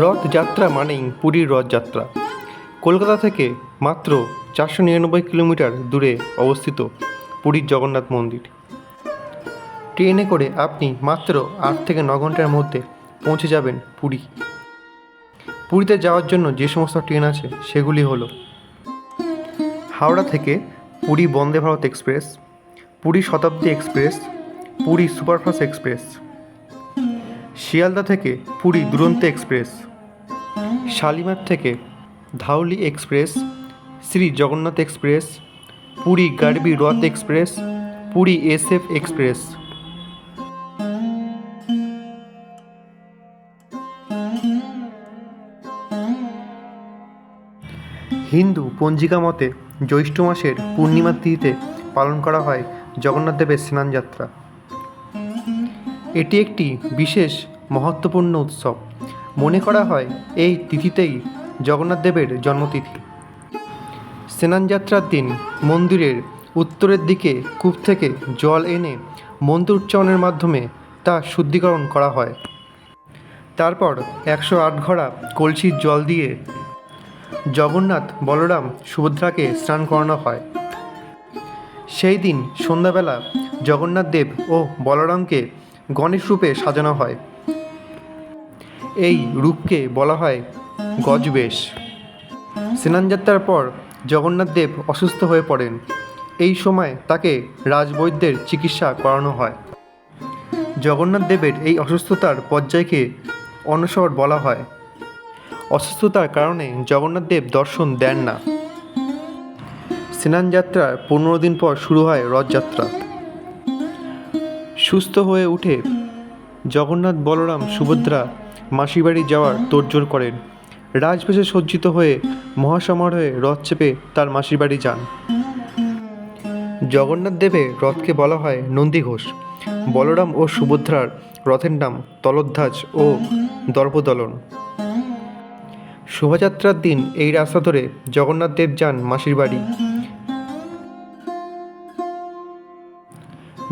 রথযাত্রা মানেই পুরীর রথযাত্রা। কলকাতা থেকে মাত্র চারশো নিরানব্বই কিলোমিটার দূরে অবস্থিত পুরীর জগন্নাথ মন্দির। ট্রেনে করে আপনি মাত্র আট থেকে ন ঘণ্টার মধ্যে পৌঁছে যাবেন পুরী। পুরীতে যাওয়ার জন্য যে সমস্ত ট্রেন আছে, সেগুলি হলো হাওড়া থেকে পুরী বন্দে ভারত এক্সপ্রেস, পুরী শতাব্দী express, Puri superfast express. Sealdah থেকে পুরী দুরন্ত এক্সপ্রেস, শালিমার থেকে ধাউলি এক্সপ্রেস, শ্রী জগন্নাথ এক্সপ্রেস, পুরী গাড়বি রথ express, Puri SF express. Hindu পঞ্জিকা মতে জ্যৈষ্ঠ মাসের পূর্ণিমা তিথিতে পালন করা হয় জগন্নাথ দেবের স্নানযাত্রা। এটি একটি বিশেষ মহত্বপূর্ণ উৎসব। মনে করা হয়, এই তিথিতেই জগন্নাথ দেবের জন্মতিথি। স্নানযাত্রার দিন মন্দিরের উত্তরের দিকে কূপ থেকে জল এনে মন্ত্র উচ্চারণের মাধ্যমে তা শুদ্ধিকরণ করা হয়। তারপর একশো আট ঘড়া কলসির জল দিয়ে জগন্নাথ বলরাম সুভদ্রাকে স্নান করানো হয়। সেই দিন সন্ধ্যাবেলা জগন্নাথ দেব ও বলরামকে গণেশ রূপে সাজানো হয়। এই রূপকে বলা হয় গজবেশ। স্নানযাত্রার পর জগন্নাথ দেব অসুস্থ হয়ে পড়েন। এই সময় তাকে রাজবৈদ্যের চিকিৎসা করানো হয়। জগন্নাথ দেবের এই অসুস্থতার পর্যায়কে অনসর বলা হয়। অসুস্থতার কারণে জগন্নাথ দেব দর্শন দেন না। স্নানযাত্রার পনেরো দিন পর শুরু হয় রথযাত্রা। সুস্থ হয়ে উঠে জগন্নাথ বলরাম সুভদ্রা মাসিবাড়ি যাওয়ার তোড়জোড় করেন। রাজবেশে সজ্জিত হয়ে মহাসমারোহে রথ চেপে তার মাসির বাড়ি যান। জগন্নাথ দেবের রথকে বলা হয় নন্দীঘোষ বলরাম ও সুভদ্রার রথের নাম তলোধ্বাজ ও দর্পদলন। শোভাযাত্রার দিন এই রাস্তা ধরে জগন্নাথ দেব যান মাসির বাড়ি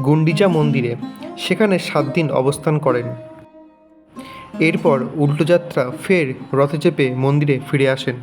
গুন্ডিচা মন্দিরে। সেখানে সাত দিন অবস্থান করেন। এরপর উল্টোযাত্রা ফের রথে চেপে মন্দিরে ফিরে আসেন।